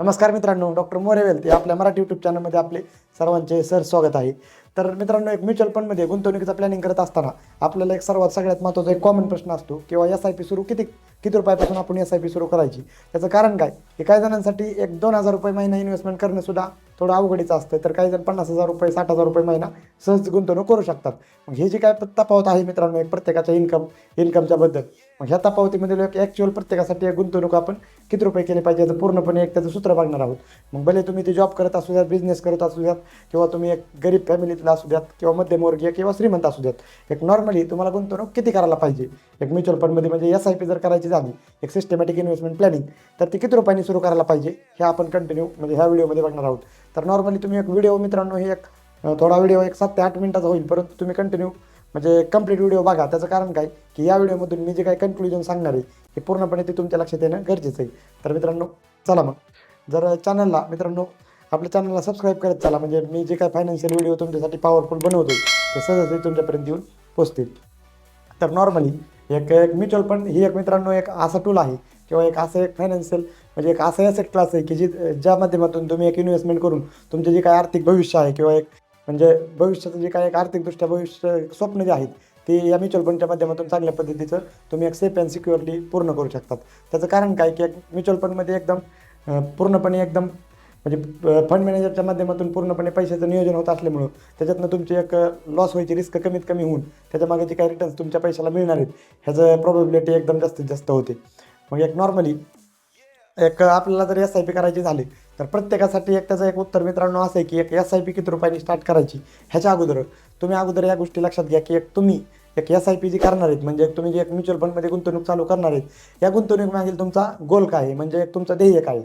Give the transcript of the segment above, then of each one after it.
नमस्कार मित्रांनो doctor More wealth आपल्या मराठी यूट्यूब चॅनलमध्ये आपले सर्वांचे सर स्वागत आहे. तर मित्रांनो एक म्युच्युअल फंडमध्ये गुंतवणुकीचा प्लॅनिंग करत असताना आपल्याला एक सर्वात सगळ्यात महत्त्वाचा एक कॉमन प्रश्न असतो किंवा एस आय पी सुरू किती किती रुपयापासून आपण एस आय पी सुरू करायची? त्याचं कारण काय? की काही जणांसाठी एक दोन हजार रुपये महिना इन्व्हेस्टमेंट करणंसुद्धा थोडं अवघडीचं असतं. तर काही जण पन्नास हजार रुपये साठ हजार रुपये महिना सहज गुंतवणूक करू शकतात. मग हे जे काय तफावत आहे मित्रांनो एक प्रत्येकाच्या इन्कम इन्कमच्या बद्दल मग ह्या तपावतीमध्ये एक ॲक्च्युअल प्रत्येकासाठी एक गुंतवणूक आपण किती रुपये केले पाहिजे याचं पूर्णपणे एक त्याचं सूत्र बघणार आहोत. मग भले तुम्ही ते जॉब करत असू द्यात बिझनेस करत असू द्यात किंवा तुम्ही एक गरीब फॅमिलीतला असू द्यात किंवा मध्यमवर्गीय किंवा श्रीमंत असू द्यात एक नॉर्मली तुम्हाला गुंतवणूक किती करायला पाहिजे? एक म्युच्युअल फंडमध्ये म्हणजे एस आय पी जर करायची झाली एक सिस्टमॅटिक इन्व्हेस्टमेंट प्लॅनिंग तर ती किती रुपयांनी सुरू करायला पाहिजे? हे आपण कंटिन्यू म्हणजे ह्या व्हिडिओमध्ये बघणार आहोत. तर नॉर्मली तुम्ही एक व्हिडिओ मित्रांनो हे एक थोडा व्हिडिओ एक सात ते आठ मिनिटाचा होईल परंतु तुम्ही कंटिन्यू म्हणजे कंप्लीट व्हिडिओ बघा. त्याचं कारण काय? की या व्हिडिओमधून मी जे काही कन्क्लुजन सांगणार आहे हे पूर्णपणे ते तुमच्या लक्षात येणं गरजेचं आहे. तर मित्रांनो चला मग. जर चॅनलला मित्रांनो आपल्या चॅनलला सबस्क्राईब करत चला म्हणजे मी जे काही फायनान्शियल व्हिडिओ तुमच्यासाठी पॉवरफुल बनवतो ते सहजच तुमच्यापर्यंत येऊन पोचतील. तर नॉर्मली एक एक म्युच्युअल फंड ही एक मित्रांनो एक असा टूल आहे किंवा एक असं एक फायनान्शियल म्हणजे एक असं ॲसेट क्लास आहे की जी ज्या माध्यमातून तुम्ही एक इन्व्हेस्टमेंट करून तुमचे जे काही आर्थिक भविष्य आहे किंवा एक म्हणजे भविष्याचं जे काय एक आर्थिकदृष्ट्या भविष्य स्वप्न जे आहेत ते या म्युच्युअल फंडच्या माध्यमातून चांगल्या पद्धतीचं तुम्ही एक सेफ अँड सिक्युअरली पूर्ण करू शकतात. त्याचं कारण काय की एक म्युच्युअल फंडमध्ये एकदम पूर्णपणे एकदम म्हणजे फंड मॅनेजरच्या माध्यमातून पूर्णपणे पैशाचं नियोजन होत असल्यामुळं त्याच्यातनं तुमची एक लॉस व्हायची रिस्क कमीत कमी होऊन त्याच्यामागे जे काही रिटर्न्स तुमच्या पैशाला मिळणार आहेत ह्याचं प्रॉबिलिटी एकदम जास्तीत जास्त होते. मग एक नॉर्मली एक आपल्याला जर एस आय पी करायची झाली तर प्रत्येकासाठी एक त्याचं एक उत्तर. मित्रांनो असं आहे की एक एस आय पी किती रुपयांनी स्टार्ट करायची ह्याच्या अगोदर तुम्ही अगोदर या गोष्टी लक्षात घ्या की एक तुम्ही एक एस आय पी जी करणार आहेत म्हणजे एक तुम्ही जे एक म्युच्युअल फंडमध्ये गुंतवणूक चालू करणार आहेत या गुंतवणूक मागील तुमचा गोल काय आहे? म्हणजे एक तुमचं ध्येय काय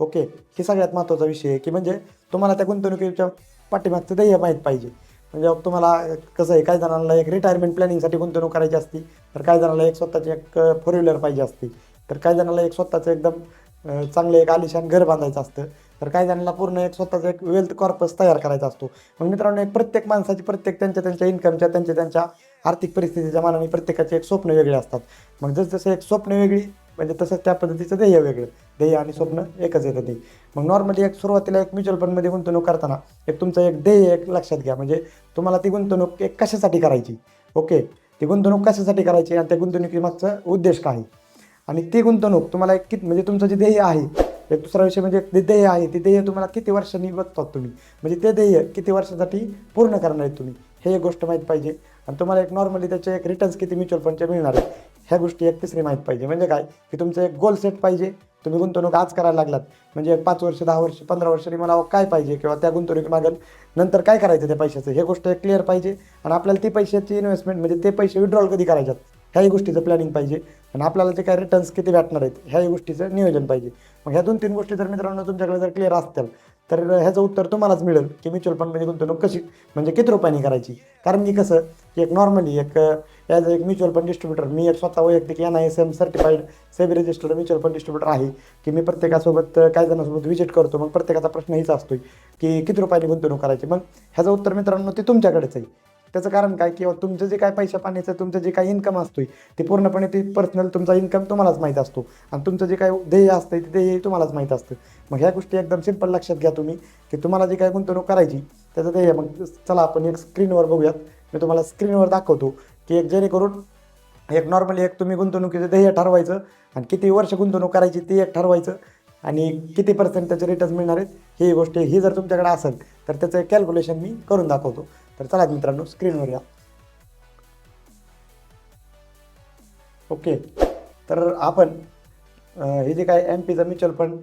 ओके हे सगळ्यात महत्त्वाचा विषय आहे की म्हणजे तुम्हाला त्या गुंतवणुकीच्या पाठीमागचं ध्येय माहीत पाहिजे. म्हणजे तुम्हाला कसं आहे काही जणांना एक रिटायरमेंट प्लॅनिंगसाठी गुंतवणूक करायची असती तर काही जणांना एक स्वतःची एक फोर व्हीलर पाहिजे असती तर काही जणांना एक स्वतःचं एकदम चांगलं एक आलिशान घर बांधायचं असतं. तर काही जणांना पूर्ण एक स्वतःचा एक वेल्थ कॉर्पस तयार करायचा असतो. मग मित्रांनो एक प्रत्येक माणसाची प्रत्येक त्यांच्या त्यांच्या इन्कमच्या त्यांच्या त्यांच्या आर्थिक परिस्थितीच्या मानाने प्रत्येकाचे एक स्वप्न वेगळे असतात. मग जसजसं एक स्वप्न वेगळी म्हणजे तसंच त्या पद्धतीचं ध्येय वेगळं. ध्येय आणि स्वप्न एकच येतं ते मग नॉर्मली एक सुरुवातीला एक म्युच्युअल फंडमध्ये गुंतवणूक करताना एक तुमचं एक ध्येय एक लक्षात घ्या. म्हणजे तुम्हाला ती गुंतवणूक एक कशासाठी करायची? ओके? ती गुंतवणूक कशासाठी करायची? आणि त्या गुंतवणुकीमागचा उद्देश काय? आहे आणि ती गुंतवणूक तुम्हाला एक किती म्हणजे तुमचं जे ध्येय आहे एक दुसरा विषय म्हणजे ते ध्येय आहे ते ध्येय तुम्हाला किती वर्षांनी बघतात तुम्ही? म्हणजे ते ध्येय किती वर्षासाठी पूर्ण करणार आहेत तुम्ही? हे एक गोष्ट माहीत पाहिजे. आणि तुम्हाला एक नॉर्मली त्याचे एक रिटर्न्स किती म्युच्युअल फंडचे मिळणार आहेत ह्या गोष्टी एक तिसरी माहीत पाहिजे. म्हणजे काय? की तुमचं एक गोल सेट पाहिजे. तुम्ही गुंतवणूक आज करायला लागलात. म्हणजे पाच वर्ष दहा वर्ष पंधरा वर्षांनी मला हो काय पाहिजे किंवा त्या गुंतवणूक मागेल नंतर काय करायचं त्या पैशाचं? हे गोष्ट एक क्लिअर पाहिजे. आणि आपल्याला ती पैशाची इन्व्हेस्टमेंट म्हणजे ते पैसे विड्रॉल कधी करायच्यात? ह्याही गोष्टीचं प्लॅनिंग पाहिजे. आणि आपल्याला ते काय रिटर्न्स किती भेटणार आहेत ह्याही गोष्टीचं नियोजन पाहिजे. मग ह्या दोन तीन गोष्टी जर मित्रांनो तुमच्याकडे जर क्लिअर असतील तर ह्याचं उत्तर तुम्हालाच मिळेल की म्युच्युअल फंडमध्ये गुंतवणूक कशी म्हणजे किती रुपयांनी करायची. कारण की कसं की एक नॉर्मली एक ॲज एक म्युच्युअल फंड डिस्ट्रीब्युटर मी एक स्वतः वैयक्तिक N I S M certified SEBI registered mutual fund distributor आहे की मी प्रत्येकासोबत काही जणांसोबत व्हिजिट करतो मग प्रत्येकाचा प्रश्न हीच असतो की किती रुपयांनी गुंतवणूक करायची. मग ह्याचं उत्तर मित्रांनो ते तुमच्याकडेच आहे. त्याचं कारण काय? किंवा तुमचं जे काय पैशा पाण्याचं तुमचं जे काही इन्कम असतोय ते पूर्णपणे ते पर्सनल तुमचा इन्कम तुम्हालाच माहीत असतो. आणि तुमचं जे काय ध्येय असतं ते ध्येय तुम्हालाच माहीत असतं. मग ह्या गोष्टी एकदम सिंपल लक्षात घ्या तुम्ही. की तुम्हाला जी काय गुंतवणूक करायची त्याचं ध्येय मग चला आपण एक स्क्रीनवर बघूयात. मी तुम्हाला स्क्रीनवर दाखवतो की एक जेणेकरून एक नॉर्मली एक तुम्ही गुंतवणुकीचं ध्येय ठरवायचं आणि किती वर्ष गुंतवणूक करायची ते एक ठरवायचं आणि किती पर्सेंट त्याचे रिटर्न्स मिळणार आहेत ही गोष्ट ही जर तुमच्याकडे असेल तर त्याचं कॅल्क्युलेशन मी करून दाखवतो. तर चला मित्रांनो स्क्रीनवर या. ओके तर आपण हे जे काय M पीचं mutual fund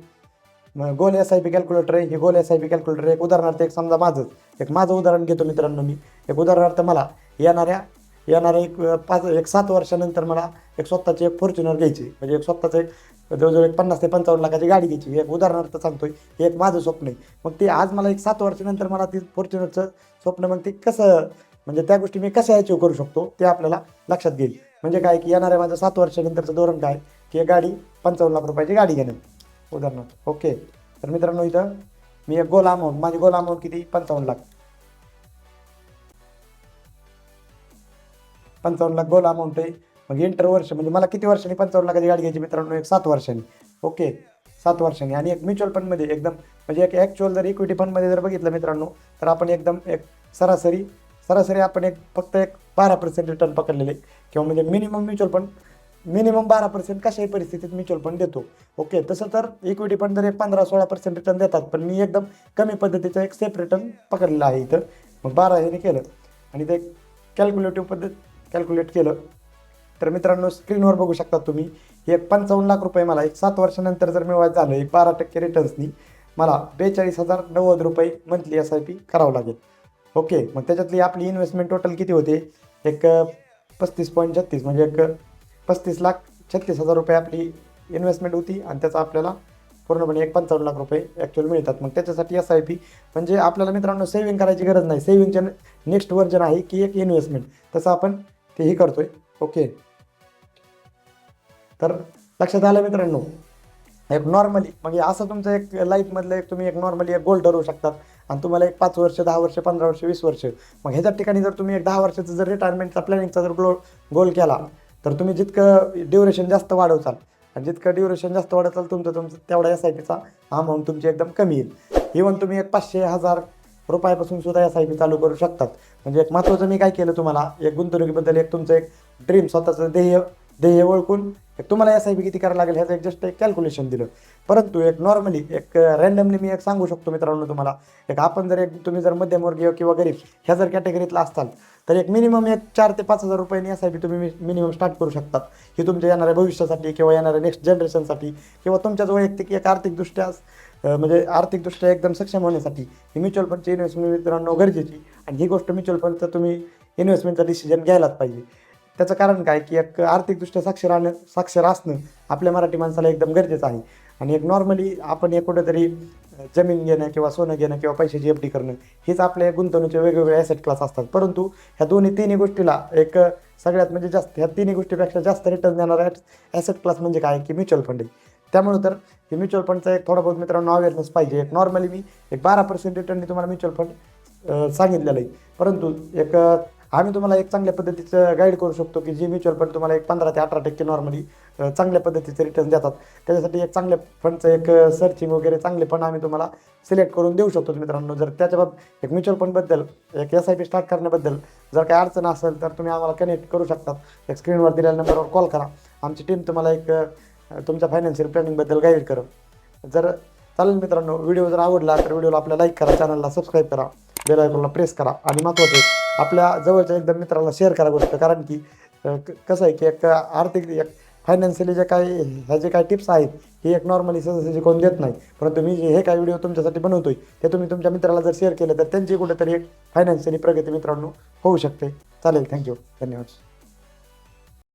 goal S I P calculator आहे हे goal S I P calculator एक उदाहरणार्थ एक समजा माझंच. एक माझं उदाहरण घेतो मित्रांनो मी. एक उदाहरणार्थ मला येणाऱ्या येणाऱ्या एक पाच एक सात वर्षानंतर मला एक स्वतःची एक फॉर्च्युनर घ्यायची. म्हणजे एक स्वतःचं एक जवळजवळ एक पन्नास ते पंचावन्न लाखाची गाडी घ्यायची. हे एक उदाहरणार्थ सांगतोय हे एक माझं स्वप्न आहे. मग ते आज मला एक सात वर्षानंतर मला ती फॉर्च्युनरचं स्वप्न मग ते कसं म्हणजे त्या गोष्टी मी कशा अचीव करू शकतो ते आपल्याला लक्षात घेईल. म्हणजे काय की येणाऱ्या माझं सात वर्षानंतरचं धोरण काय की एक गाडी पंचावन्न लाख रुपयाची गाडी घेणं. उदाहरणार्थ. ओके तर मित्रांनो इथं मी एक गोल अमाऊंट माझी गोल अमाऊंट किती? पंचावन्न लाख. पंचावन्न लाख गोल अमाऊंट आहे मग इंटर वर्ष म्हणजे मला किती वर्षांनी पंचावन्न लाखाची गाडी घ्यायची मित्रांनो? एक सात वर्षांनी. ओके? सात वर्षांनी. आणि एक म्युच्युअल फंडमध्ये एकदम म्हणजे एक ॲक्च्युअल जर इक्विटी फंडमध्ये जर बघितलं मित्रांनो तर आपण एकदम एक सरासरी सरासरी आपण एक फक्त एक बारा पर्सेंट रिटर्न पकडलेले. किंवा म्हणजे मिनिमम म्युच्युअल फंड मिनिमम बारा पर्सेंट कशाही परिस्थितीत म्युच्युअल फंड देतो. ओके? तसं तर इक्विटी फंड जर एक पंधरा सोळा पर्सेंट रिटर्न देतात पण मी एकदम कमी पद्धतीचं एक सेफ रिटर्न पकडलेलं आहे इथं. मग बारा ह्याने केलं. आणि ते कॅल्क्युलेटिव्ह पद्धत कॅल्क्युलेट केलं. तर मित्रांनो स्क्रीनवर बघू शकता तुम्ही. एक पंचावन्न लाख रुपये मला एक सात वर्षानंतर जर मिळवायचं झालं एक बारा टक्के रिटर्न्सनी मला बेचाळीस हजार नव्वद रुपये मंथली एस आय पी करावं लागेल. ओके मग त्याच्यातली आपली इन्व्हेस्टमेंट टोटल किती होते? एक पस्तीस पॉईंट छत्तीस म्हणजे एक पस्तीस लाख छत्तीस हजार रुपये आपली इन्व्हेस्टमेंट होती आणि त्याचा आपल्याला पूर्णपणे एक पंचावन्न लाख रुपये ॲक्च्युअल मिळतात. मग त्याच्यासाठी एस आय पी म्हणजे आपल्याला मित्रांनो सेव्हिंग करायची गरज नाही. सेव्हिंगचे नेक्स्ट वर्जन आहे की एक इन्व्हेस्टमेंट तसं आपण तेही करतोय. ओके. तर लक्षात आलं मित्रांनो? एक नॉर्मली म्हणजे असं तुमचं एक लाईफमधलं एक तुम्ही एक नॉर्मली एक गोल ठरवू शकतात. आणि तुम्हाला एक पाच वर्ष दहा वर्ष पंधरा वर्ष वीस वर्ष. मग ह्याच्या ठिकाणी जर तुम्ही एक दहा वर्षाचं जर रिटायरमेंटचा प्लॅनिंगचा जर गोल गोल केला तर तुम्ही जितकं ड्युरेशन जास्त वाढवचाल आणि जितकं ड्युरेशन जास्त वाढवचाल तुमचं तुमचं तेवढा एस आय पीचा अमाऊंट तुमची एकदम कमी येईल. इवन तुम्ही एक पाचशे हजार रुपयापासून सुद्धा एस आय पी चालू करू शकतात. म्हणजे एक महत्त्वाचं मी काय केलं तुम्हाला? एक गुंतवणुकीबद्दल एक तुमचं एक ड्रीम स्वतःचं ध्येय ध्येय ओळखून. एक तुम्हाला एस आय पी किती करायला लागेल ह्याचं एक जस्ट एक कॅल्क्युलेशन दिलं. परंतु एक नॉर्मली एक रँडमली मी एक सांगू शकतो मित्रांनो तुम्हाला. एक आपण जर एक तुम्ही जर मध्यमवर्गीय किंवा गरीब ह्या जर कॅटेगरीतला असताल तर एक मिनिमम एक चार ते पाच हजार रुपयांनी एस आय पी तुम्ही मिनिमम स्टार्ट करू शकतात. ही तुमच्या येणाऱ्या भविष्यासाठी किंवा येणाऱ्या नेक्स्ट जनरेशनसाठी किंवा तुमच्याच वैयक्तिक एक आर्थिकदृष्ट्या म्हणजे आर्थिकदृष्ट्या एकदम सक्षम होण्यासाठी ही म्युच्युअल फंडची इन्व्हेस्टमेंट मित्रांनो गरजेची. आणि ही गोष्ट म्युच्युअल फंडचं तुम्ही इन्व्हेस्टमेंटचा डिसिजन घ्यायलाच पाहिजे. त्याचं कारण काय की एक आर्थिकदृष्ट्या साक्षर आणं साक्षर असणं आपल्या मराठी माणसाला एकदम गरजेचं आहे. आणि एक नॉर्मली आपण एक कुठेतरी जमीन घेणं किंवा सोनं घेणं किंवा पैशाची एफ डी करणं हेच आपल्या गुंतवणुकीचे वेगवेगळे ॲसेट क्लास असतात. परंतु ह्या दोन्ही तिन्ही गोष्टीला एक सगळ्यात म्हणजे जास्त ह्या तिन्ही गोष्टीपेक्षा जास्त रिटर्न देणारा ॲसेट क्लास म्हणजे काय की म्युच्युअल फंड आहे. त्यामुळे तर हे म्युच्युअल फंडचा एक थोडा बहुत मित्रांनो अवेअरनेस पाहिजे. एक नॉर्मली मी एक बारा पर्सेंट रिटर्नने तुम्हाला म्युच्युअल फंड सांगितलेलं आहे. परंतु एक आम्ही तुम्हाला एक चांगल्या पद्धतीचं गाईड करू शकतो की जी म्युच्युअल फंड तुम्हाला एक पंधरा ते अठरा टक्के नॉर्मली चांगल्या पद्धतीचे रिटर्न देतात. त्याच्यासाठी एक चांगल्या फंडचं एक सर्चिंग वगैरे चांगले फंड आम्ही तुम्हाला सिलेक्ट करून देऊ शकतो मित्रांनो. जर त्याच्याबाबत एक म्युच्युअल फंडबद्दल एक एस आय पी स्टार्ट करण्याबद्दल जर काही अडचण असेल तर तुम्ही आम्हाला कनेक्ट करू शकतात. एक स्क्रीनवर दिलेल्या नंबरवर कॉल करा. आमची टीम तुम्हाला एक तुमच्या फायनान्शियल प्लॅनिंगबद्दल गाईड करेल. जर चालेल मित्रांनो. व्हिडिओ जर आवडला तर व्हिडिओला आपल्या लाईक करा चॅनलला सबस्क्राईब करा. बेल आयकॉनला प्रेस करा. आणि महत्त्वाचं आपल्या जवळच्या एकदम मित्राला शेअर करा गोष्ट. कारण की क- कसं आहे की एक आर्थिक एक फायनान्शियली जे काही ह्या जे काही टिप्स आहेत हे एक नॉर्मली सहजासहजी कोण देत नाही. परंतु मी जे हे काही व्हिडिओ तुमच्यासाठी बनवतोय ते तुम्ही तुमच्या मित्राला जर शेअर केलं तर त्यांची कुठेतरी एक फायनान्शियली प्रगती मित्रांनो होऊ शकते. चालेल थँक्यू धन्यवाद.